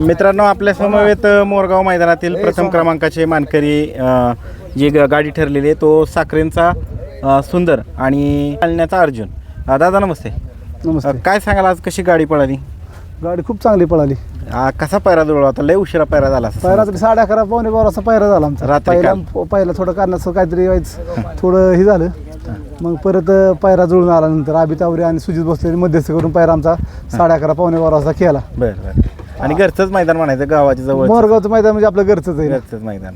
मित्रांनो आपल्या समवेत मोरगाव मैदानातील प्रथम क्रमांकाचे मानकरी अ, जी ग- गाडी ठरलेली आहे तो साखरेंचा अ, सुंदर आणि चालण्याचा अर्जुन. अ, दादा नमस्ते. अ, नमस्ते काय सांगाल आज कशी गाडी पळाली? गाडी खूप चांगली पळाली. आ, कसा पायरा जुळला होता? लय उशिरा पायरा झाला असं पायरा तरी साडे अकरा पावणे बारा असा पायरा झाला आमचा. रात्री पहिला थोडं कारणाचं काहीतरी व्हायचं. थोडं हे झालं. मग परत अं, पायरा जुळून आला नंतर आबी तावरे आणि सुजित बसले मध्यस्थ करून पायरा आमचा साडे अकरा पावणे बारा वाजता केला बरं बरं. आणि घरचंच मैदान म्हणायचं गावाच्या जवळ मोरगावचं मैदान म्हणजे आपलं घरचंच आहे घरचंच मैदान.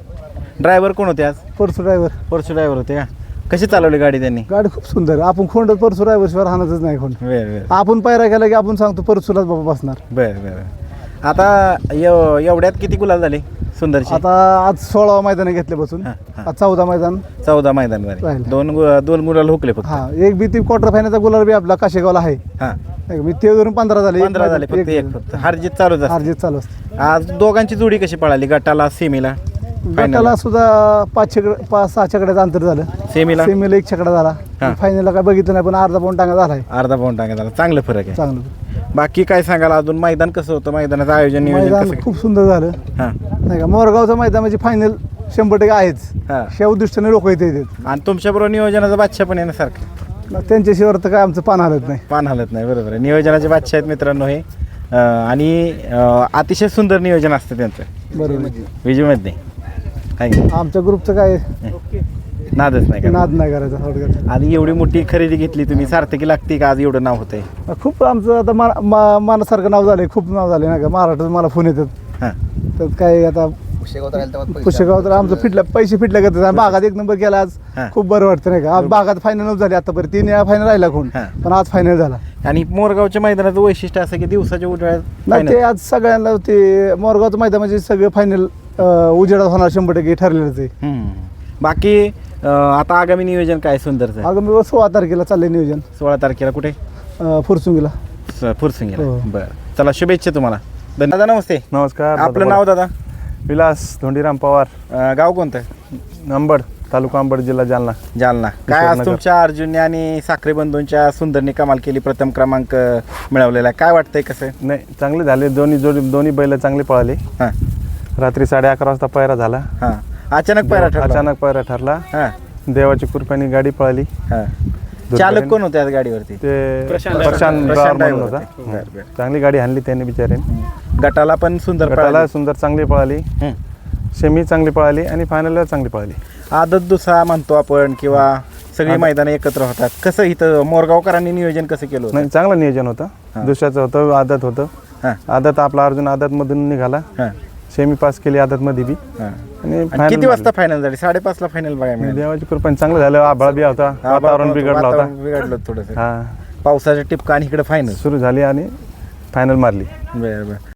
ड्रायव्हर कोण होते आज? परसू ड्रायव्हर. परशु ड्रायव्हर होते का? कशी चालवली गाडी त्यांनी? गाडी खूप सुंदर आपण खोंड परसू ड्रायव्हर शिवाय राहणारच नाही खोंड. बरं बरं आपण पायरा केला की आपण सांगतो परसूलाच बाबा बसणार. बरं बरं आता एव- एवढ्यात किती गुलाल झाले? सुंदरची आता आज सोळावा मैदान घेतल्यापासून हा, हा. आज चौदा मैदान. चौदा मैदान झाले राहिलं. दोन गु- दोन गुलाल हुकले फक्त. हा एक बी ती क्वार्टर फायनलचा गुलाल बी आपला काशेगावला आहे. हा. नाही का? मी ते धरून पंधरा झाले एक पंधरा झाले फक्त एक फक्त. हारजीत चालूच असते. अर्जित चालू असते. आज दोघांची जोडी कशी पळाली? गटाला सेमीला? गटाला सुद्धा पाच छकड पाच सहा छकड्याचं अंतर झालं. सेमीला? सेमीला एक छकडा हा. झाला फायनलला काय बघितलं नाही पण अर्धा पाऊन टांगा झालाय. अर्धा पाऊन टाका झाला. चांगलं फरक आहे. चांगलं बाकी काय सांगाल? अजून मैदान कसं होतं? मैदानाचं आयोजन नियोजन मैदान कसं खूप सुंदर झालं. हा. नाही का? मोरगावचं मैदान म्हणजे फायनल शंभर टक्के आहेच. ह्या उद्दिष्टाने लोक इथे येतात. आणि तुमच्याबरोबर नियोजनाचा बादशाह पण येण्यासारखं? त्यांच्याशिवाय तर काय आमचं पान हलत नाही. पान हलत नाही बरोबर आहे. नियोजनाचे बादशाह आहेत मित्रांनो हे. अं, आणि अं, अतिशय सुंदर नियोजन असतं त्यांचं. बरोबर. विजयमध्ये. काय? आमच्या ग्रुपचं काय? नादच नाही का? नाद नाही करायचा थोडक्यात आणि एवढी मोठी खरेदी घेतली तुम्ही सार्थकी लागते का? आज एवढं नाव होतंय. खूप आमचं आता मा- मा- मानासारखं नाव झालंय खूप नाव झाले नाही का? महाराष्ट्रात मला फोन येतात. हां. तर काय आता पुष्यगाव तर आमचं फिटल्या पैसे फिटल्या करतात आणि बागात एक नंबर केला आज हा. खूप बरं वाटतं नाही का? आज बागात फायनल झाली आतापर्यंत तीन वेळा फायनल राहिला कोण? हा. पण आज फायनल झाला. आणि मोरगावच्या मैदानाचं वैशिष्ट्य असं की दिवसाच्या उजव्यात नाही ते आज सगळ्यांना ते मोरगावचं मैदान म्हणजे सगळं फायनल उजेडात होणार शंभर टक्के ठरलेलंच आहे. हम्म. बाकी आता आगामी नियोजन काय सुंदरचं? आहे? अगं मी सोळा तारखेला चाललंय नियोजन. सोळा तारखेला कुठे? अं, फुरसुंगीला. फुरसंगीला. हो. बरं. चला शुभेच्छा तुम्हाला. धन्यवाद दादा नमस्ते. नमस्कार आपलं नाव दादा? विलास धोंडीराम पवार. अं, गाव कोणतं? अंबड तालुका अंबड जिल्हा जालना. जालना. काय आज. तुमच्या अर्जुनने आणि साखरे बंधूंच्या सुंदरने कमाल केली प्रथम क्रमांक मिळवलेला आहे. काय वाटतंय कसं? नाही चांगले झाले. दोन्ही जोडी दोन्ही बैल चांगले पळाले. हां. रात्री साडे अकरा वाजता पायरा झाला. हां. अचानक पायरा ठरला. अचानक पायरा ठरला. हां. देवाची कृपेने गाडी पळाली. हां. चालक कोण होते आज गाडीवरती? ते प्रशांत प्रशांत प्रशांत ड्रायव्हर म्हणून driver होता होते. बरं, बरं. चांगली गाडी आणली त्यांनी बिचाऱ्याने. गटाला पण सुंदर गटाला पळाली. सुंदर चांगली पळाली. सेमी चांगली पळाली आणि फायनलला चांगली पळाली. आदत दुसा म्हणतो आपण किंवा सगळी मैदानं एकत्र होतात. कसं इथं मोरगावकरांनी नियोजन कसं केलं होतं? नाही चांगलं नियोजन होतं. दुसऱ्याचं होतं आदत होतं. हां. आदत आपला अर्जुन आदतमधून निघाला. हां. सेमी पास केली आदतमध्ये बी. हां. आणि आणि final किती. वाजता फायनल झाली? साडेपाच ला फायनल बघायला मिळाली. देवाची कृपा. चांगलं झालं. आभाळ बी होता. वातावरण बिघडलं होता. वातावरण बिघडलं थोडस. हा. पावसाच्या टिपका आणि इकडे फायनल सुरू झाली आणि फायनल मारली. बरं बरं.